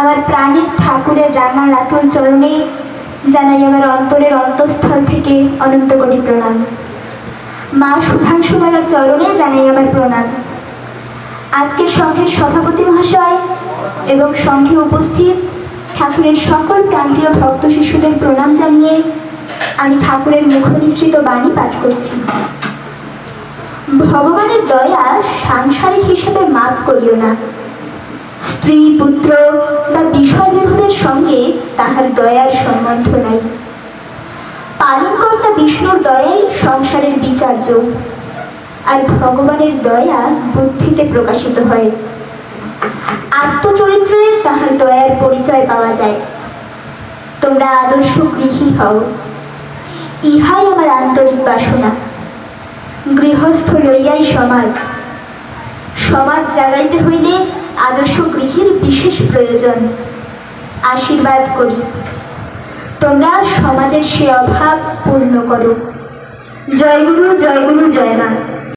আমার প্রাণীর ঠাকুরের রাঙা রাতুল চরণে জানাই আমার অন্তরের অন্তঃস্থল থেকে অনন্ত কোটি প্রণাম। মা সুধাংশুমালার চরণে জানাই আমার প্রণাম। আজকের সংঘের সভাপতি মহাশয় এবং সংঘে উপস্থিত ঠাকুরের সকল প্রান্তীয় ভক্ত শিশুদের প্রণাম জানিয়ে আমি ঠাকুরের মুখনিসৃত বাণী পাঠ করছি। ভগবানের দয়া সাংসারিক হিসেবে মাপ করিও না। স্ত্রী পুত্র বা বিষয় বিভবের সঙ্গে তাহার দয়ার সম্বন্ধ নাই। পালনকর্তা বিষ্ণুর দয়াই সংসারের বিচার্য, আর ভগবানের দয়া বুদ্ধিতে প্রকাশিত হয়। আত্মচরিত্রে তাহার দয়ার পরিচয় পাওয়া যায়। তোমরা আদর্শ গৃহী হও। ইহাই আমার আন্তরিক বাসনা। গৃহস্থ লইয়াই সমাজ। সমাজ জাগাইতে হইলে আদর্শ গৃহের বিশেষ প্রয়োজন। আশীর্বাদ করি। তোমরা সমাজের সে অভাব পূর্ণ করো। জয়গুরু জয়গুরু জয় মা।